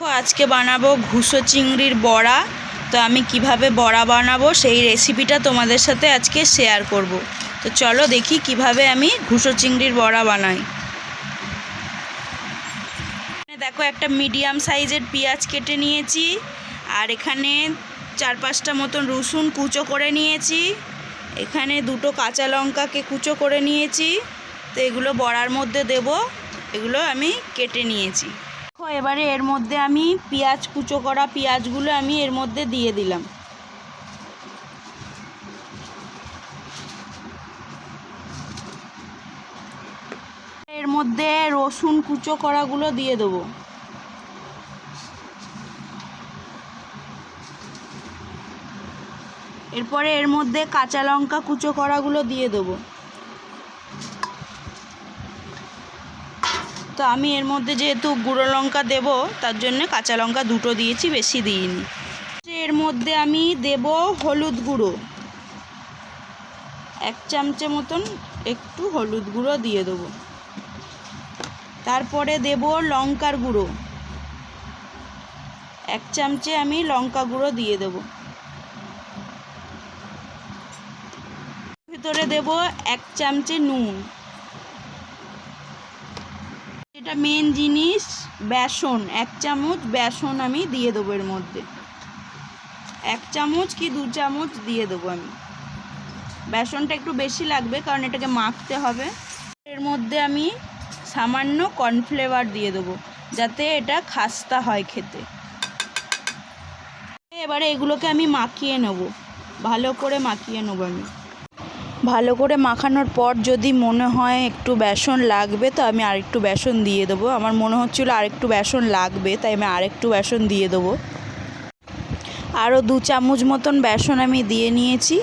আজকে বানাবো ঘুষো চিংড়ির বড়া। তো আমি কীভাবে বড়া বানাবো সেই রেসিপিটা তোমাদের সাথে আজকে শেয়ার করব। তো চলো দেখি কীভাবে আমি ঘুষো চিংড়ির বড়া বানাই। দেখো, একটা মিডিয়াম সাইজের পেঁয়াজ কেটে নিয়েছি। আর এখানে চার পাঁচটা মতন রসুন কুচো করে নিয়েছি। এখানে দুটো কাঁচা লঙ্কাকে কুচো করে নিয়েছি। তো এগুলো বড়ার মধ্যে দেব। এগুলো আমি কেটে নিয়েছি। এবারে এর মধ্যে আমি পেঁয়াজ, কুচো করা পেঁয়াজগুলো আমি এর মধ্যে দিয়ে দিলাম। এর মধ্যে রসুন কুচো করাগুলো দিয়ে দেবো। এরপরে এর মধ্যে কাঁচা লঙ্কা কুচো করাগুলো দিয়ে দেবো। তো আমি এর মধ্যে যেহেতু গুঁড়ো লঙ্কা দেব, তার জন্য কাঁচা লঙ্কা দুটো দিয়েছি, বেশি দিইনি। এর মধ্যে আমি দেব হলুদ গুঁড়ো। এক চামচে মতন একটু হলুদ গুঁড়ো দিয়ে দেবো। তারপরে দেব লঙ্কার গুঁড়ো। এক চামচে আমি লঙ্কা গুঁড়ো দিয়ে দেবো। ভিতরে দেব এক চামচে নুন। মেন জিনিস, বেসন, এক চামচ বেসন আমি দিয়ে দেবো এর মধ্যে। এক চামচ কি দু চামচ দিয়ে দেবো আমি। বেসনটা একটু বেশি লাগবে কারণ এটাকে মাখতে হবে। এর মধ্যে আমি সামান্য কর্নফ্লেভার দিয়ে দেবো, যাতে এটা খাস্তা হয় খেতে। এবারে এগুলোকে আমি মাখিয়ে নেব, ভালো করে মাখিয়ে নেব আমি। ভালো করে মাখানোর পর যদি মনে হয় একটু বেসন লাগবে, তো আমি আরেকটু বেসন দিয়ে দেবো। আমার মনে হচ্ছিল আরেকটু বেসন লাগবে, তাই আমি আরেকটু বেসন দিয়ে দেবো। আরও দু চামচ মতন বেসন আমি দিয়ে নিয়েছি।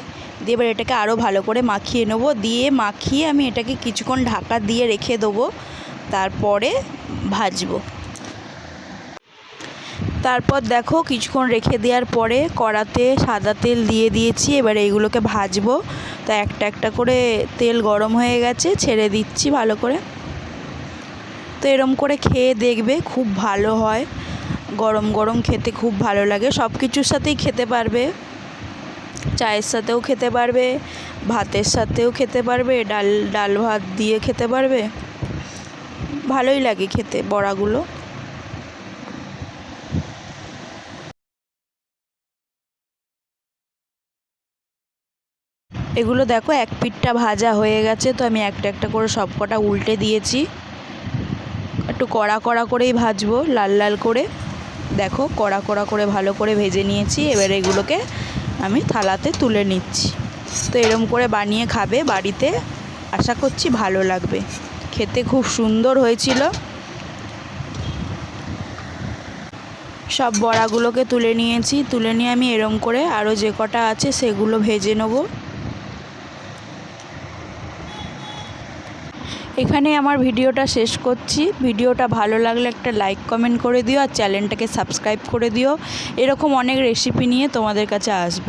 দিয়ে এবার এটাকে আরও ভালো করে মাখিয়ে নেব। দিয়ে মাখিয়ে আমি এটাকে কিছুক্ষণ ঢাকা দিয়ে রেখে দেবো। তারপরে ভাজবো। তারপর দেখো কিছুক্ষণ রেখে দেওয়ার পরে কড়াতে সাদা তেল দিয়ে দিয়েছি, এবার এইগুলোকে ভাজবো। তা একটা একটা করে তেল গরম হয়ে গেছে, ছেড়ে দিচ্ছি ভালো করে। তো এরম করে খেয়ে দেখবে খুব ভালো হয়। গরম গরম খেতে খুব ভালো লাগে। সব কিছুর সাথেই খেতে পারবে। চায়ের সাথেও খেতে পারবে, ভাতের সাথেও খেতে পারবে, ডাল ডাল ভাত দিয়ে খেতে পারবে। ভালোই লাগে খেতে বড়াগুলো। এগুলো দেখো, এক পিঠটা ভাজা হয়ে গেছে, তো আমি একটা একটা করে সব কটা উল্টে দিয়েছি। একটু কড়া কড়া করেই ভাজবো, লাল লাল করে। দেখো, কড়া কড়া করে ভালো করে ভেজে নিয়েছি, এবার এগুলোকে আমি থালাতে তুলে নিচ্ছি। তো এরম করে বানিয়ে খাবে, বাড়িতে আশা করছি ভালো লাগবে। খেতে খুব সুন্দর হয়েছিল। সব বড়াগুলোকে তুলে নিয়েছি, তুলে নিয়ে আমি এরম করে আরও যে কটা আছে সেগুলো ভেজে নেব। এখানে আমার ভিডিওটা শেষ করছি। ভিডিওটা ভালো লাগলে একটা লাইক কমেন্ট করে দিও আর চ্যানেলটাকে সাবস্ক্রাইব করে দিও। এরকম অনেক রেসিপি নিয়ে তোমাদের কাছে আসব।